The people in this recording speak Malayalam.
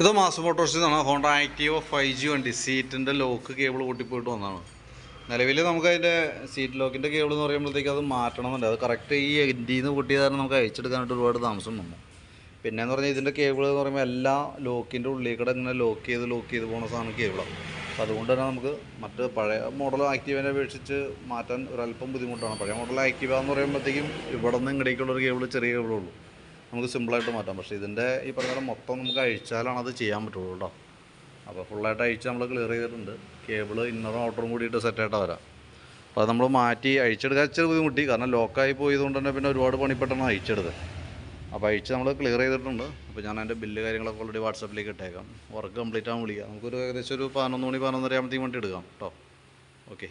ഇത് മാസ് മോട്ടോഴ്സിന്നാണ് ഹോണ്ട ആക്റ്റീവ് ഫൈവ് ജി വണ്ടി. സീറ്റിന്റെ ലോക്ക് കേബിൾ പൊട്ടിപ്പോയിട്ട് വന്നതാണ്. നിലവിൽ നമുക്ക് അതിന്റെ സീറ്റ് ലോക്കിന്റെ കേബിൾ എന്ന് പറയുമ്പോഴത്തേക്ക് അത് മാറ്റണമെന്നുണ്ട്. അത് കറക്റ്റ് ഈ എൻഡിൽ നിന്ന് പൊട്ടിയത് കാരണം നമുക്ക് അയച്ചെടുക്കാനായിട്ട് ഒരുപാട് താമസം വന്നു. പിന്നെ എന്ന് പറഞ്ഞാൽ ഇതിന്റെ കേബിൾ എന്ന് പറയുമ്പോൾ എല്ലാ ലോക്കിന്റെ ഉള്ളിൽ ഇങ്ങനെ ലോക്ക് ചെയ്ത് ലോക്ക് ചെയ്ത് പോകുന്ന സാധനം കേബിളാണ് അപ്പോൾ അതുകൊണ്ട് തന്നെ നമുക്ക് മറ്റ് പഴയ മോഡൽ ആക്റ്റീവിനെ അപേക്ഷിച്ച് മാറ്റാൻ ഒരല്പം ബുദ്ധിമുട്ടാണ്. പഴയ മോഡൽ ആക്റ്റീവ എന്ന് പറയുമ്പോഴത്തേക്കും ഇവിടെ നിന്ന് ഇങ്ങടേക്കുള്ളൊരു കേബിൾ ചെറിയ കേബിളേ ഉള്ളൂ. നമുക്ക് സിമ്പിളായിട്ട് മാറ്റാം. പക്ഷേ ഇതിന്റെ ഈ പറഞ്ഞ മൊത്തം നമുക്ക് അഴിച്ചാലാണ് അത് ചെയ്യാൻ പറ്റുള്ളൂ കേട്ടോ. അപ്പോൾ ഫുള്ളായിട്ട് അഴിച്ച് നമ്മൾ ക്ലിയർ ചെയ്തിട്ടുണ്ട്. കേബിൾ ഇന്നറും ഔട്ടറും കൂടിയിട്ട് സെറ്റായിട്ട് വരാം. അപ്പോൾ അത് നമ്മൾ മാറ്റി അഴിച്ചെടുക്കാൻ ഇച്ചിരി ബുദ്ധിമുട്ടി. കാരണം ലോക്കായി പോയതുകൊണ്ട് തന്നെ പിന്നെ ഒരുപാട് പണിപ്പെട്ടാണ് അഴിച്ചെടുത്തത് അപ്പോൾ അഴിച്ച് നമ്മൾ ക്ലിയർ ചെയ്തിട്ടുണ്ട്. അപ്പോൾ ഞാൻ അതിന്റെ ബില്ല് കാര്യങ്ങളൊക്കെ ഓൾറെഡി വാട്സപ്പിലേക്ക് ഇട്ടേക്കാം. വർക്ക് കംപ്ലീറ്റ് ആകാൻ വിളിക്കാം. നമുക്കൊരു ഏകദേശം ഒരു പതിനൊന്ന് മണി പതിനൊന്നര ആകുമ്പോഴത്തേക്കും വണ്ടി എടുക്കാം കേട്ടോ. ഓക്കെ